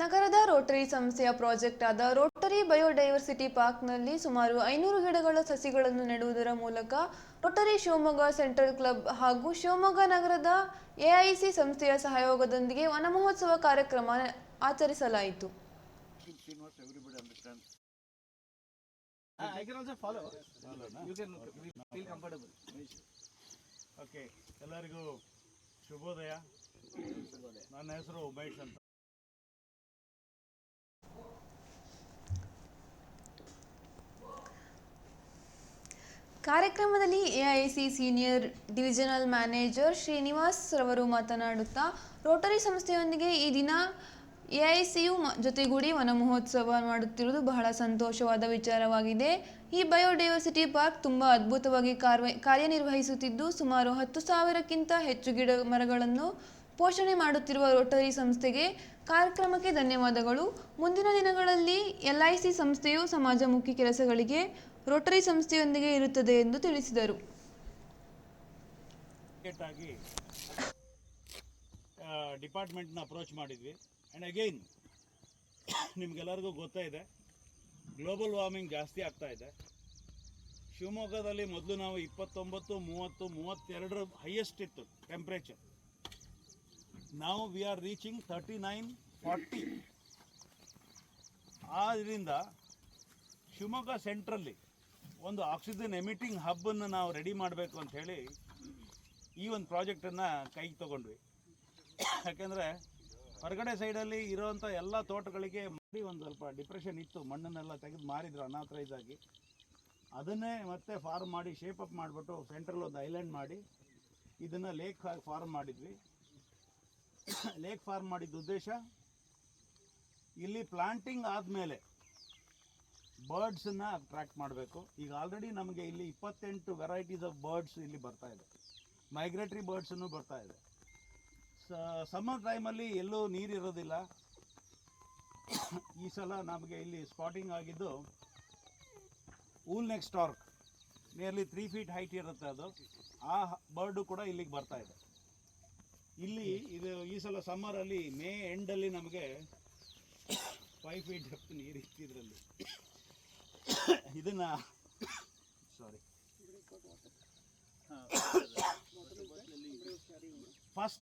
ನಗರದ ರೋಟರಿ ಸಂಸ್ಥೆಯ ಪ್ರಾಜೆಕ್ಟ್ ಆದ ರೋಟರಿ ಬಯೋಡೈವರ್ಸಿಟಿ ಪಾರ್ಕ್ನಲ್ಲಿ ಸುಮಾರು ಐನೂರು ಗಿಡಗಳ ಸಸಿಗಳನ್ನು ನೆಡುವುದರ ಮೂಲಕ ರೋಟರಿ ಶಿವಮೊಗ್ಗ ಸೆಂಟ್ರಲ್ ಕ್ಲಬ್ ಹಾಗೂ ಶಿವಮೊಗ್ಗ ನಗರದ ಎಐಸಿ ಸಂಸ್ಥೆಯ ಸಹಯೋಗದೊಂದಿಗೆ ವನ ಮಹೋತ್ಸವ ಕಾರ್ಯಕ್ರಮ ಆಚರಿಸಲಾಯಿತು. ಎಲ್ಲರಿಗೂ ಶುಭೋದಯ. ನನ್ನ ಹೆಸರು ಉಮೇಶ್ ಅಂತ. ಕಾರ್ಯಕ್ರಮದಲ್ಲಿ AIC senior divisional manager Srinivas ರವರು ಮಾತನಾಡುತ್ತಾ, ರೋಟರಿ ಸಂಸ್ಥೆಯೊಂದಿಗೆ ಈ ದಿನ ಎಐಸಿಯು ಜೊತೆಗೂಡಿ ವನ ಮಹೋತ್ಸವ ಮಾಡುತ್ತಿರುವುದು ಬಹಳ ಸಂತೋಷವಾದ ವಿಚಾರವಾಗಿದೆ. ಈ ಬಯೋಡೈವರ್ಸಿಟಿ ಪಾರ್ಕ್ ತುಂಬ ಅದ್ಭುತವಾಗಿ ಕಾರ್ಯ ಕಾರ್ಯನಿರ್ವಹಿಸುತ್ತಿದ್ದು, ಸುಮಾರು ಹತ್ತು ಸಾವಿರಕ್ಕಿಂತ ಹೆಚ್ಚು ಗಿಡ ಮರಗಳನ್ನು ಪೋಷಣೆ ಮಾಡುತ್ತಿರುವ ರೋಟರಿ ಸಂಸ್ಥೆಗೆ ಕಾರ್ಯಕ್ರಮಕ್ಕೆ ಧನ್ಯವಾದಗಳು. ಮುಂದಿನ ದಿನಗಳಲ್ಲಿ ಎಲ್ಐಸಿ ಸಂಸ್ಥೆಯು ಸಮಾಜಮುಖಿ ಕೆಲಸಗಳಿಗೆ ರೋಟರಿ ಸಂಸ್ಥೆಯೊಂದಿಗೆ ಇರುತ್ತದೆ ಎಂದು ತಿಳಿಸಿದರು. ಡಿಪಾರ್ಟ್ಮೆಂಟ್ನ ಅಪ್ರೋಚ್ ಮಾಡಿದ್ವಿ. ಆ್ಯಂಡ್ ಅಗೈನ್ ನಿಮಗೆಲ್ಲರಿಗೂ ಗೊತ್ತಾ ಇದೆ, ಗ್ಲೋಬಲ್ ವಾರ್ಮಿಂಗ್ ಜಾಸ್ತಿ ಆಗ್ತಾ ಇದೆ. ಶಿವಮೊಗ್ಗದಲ್ಲಿ ಮೊದಲು ನಾವು ಇಪ್ಪತ್ತೊಂಬತ್ತು, ಮೂವತ್ತು, ಮೂವತ್ತೆರಡರ ಹೈಯೆಸ್ಟ್ ಇತ್ತು ಟೆಂಪ್ರೇಚರ್ ನಾವು we are reaching thirty nine forty ಆದ್ದರಿಂದ ಶಿವಮೊಗ್ಗ ಸೆಂಟ್ರಲ್ಲಿ ಒಂದು ಆಕ್ಸಿಜನ್ ಎಮಿಟಿಂಗ್ ಹಬ್ಬನ್ನು ನಾವು ರೆಡಿ ಮಾಡಬೇಕು ಅಂತ ಹೇಳಿ ಈ ಒಂದು ಪ್ರಾಜೆಕ್ಟನ್ನು ಕೈಗೆ ತಗೊಂಡ್ವಿ. ಯಾಕೆಂದರೆ ಹೊರಗಡೆ ಸೈಡಲ್ಲಿ ಇರೋವಂಥ ಎಲ್ಲ ತೋಟಗಳಿಗೆ ಮಾಡಿ ಒಂದು ಸ್ವಲ್ಪ ಡಿಪ್ರೆಷನ್ ಇತ್ತು. ಮಣ್ಣನ್ನೆಲ್ಲ ತೆಗೆದು ಮಾರಿದ್ರು ಅನಾಥರೈಸ್ ಆಗಿ. ಅದನ್ನೇ ಮತ್ತೆ ಫಾರ್ಮ್ ಮಾಡಿ ಶೇಪ್ ಅಪ್ ಮಾಡಿಬಿಟ್ಟು ಸೆಂಟ್ರಲ್ ಒಂದು ಐಲ್ಯಾಂಡ್ ಮಾಡಿ, ಇದನ್ನು ಲೇಕ್ ಫಾರ್ಮ್ ಮಾಡಿದ್ವಿ. ಲೇಕ್ ಫಾರ್ಮ್ ಮಾಡಿದ್ದ ಉದ್ದೇಶ, ಇಲ್ಲಿ ಪ್ಲಾಂಟಿಂಗ್ ಆದಮೇಲೆ ಬರ್ಡ್ಸನ್ನ ಅಟ್ರಾಕ್ಟ್ ಮಾಡಬೇಕು. ಈಗ ಆಲ್ರೆಡಿ ನಮಗೆ ಇಲ್ಲಿ ಇಪ್ಪತ್ತೆಂಟು ವೆರೈಟೀಸ್ ಆಫ್ ಬರ್ಡ್ಸ್ ಇಲ್ಲಿ ಬರ್ತಾ ಇದೆ. ಮೈಗ್ರೇಟರಿ ಬರ್ಡ್ಸನ್ನು ಬರ್ತಾ ಇದೆ. ಸಮ್ಮರ್ ಟೈಮಲ್ಲಿ ಎಲ್ಲೂ ನೀರಿರೋದಿಲ್ಲ ಈ ಸಲ ನಮಗೆ ಇಲ್ಲಿ ಸ್ಪಾಟಿಂಗ್ ಆಗಿದ್ದು wool necked stork. Nearly three feet height ಇರುತ್ತೆ ಅದು. ಆ ಬರ್ಡು ಕೂಡ ಇಲ್ಲಿಗೆ ಬರ್ತಾ ಇದೆ. ಇಲ್ಲಿ ಇದು ಈ ಸಲ ಸಮ್ಮರಲ್ಲಿ ಮೇ ಎಂಡಲ್ಲಿ ನಮಗೆ ಫೈವ್ ಫೀಟ್ ಡೆಪ್ತ್ ನೀರು ಇತ್ತು ಇದರಲ್ಲಿ ಇದನ್ನ ಸಾರಿ ಫಸ್ಟ್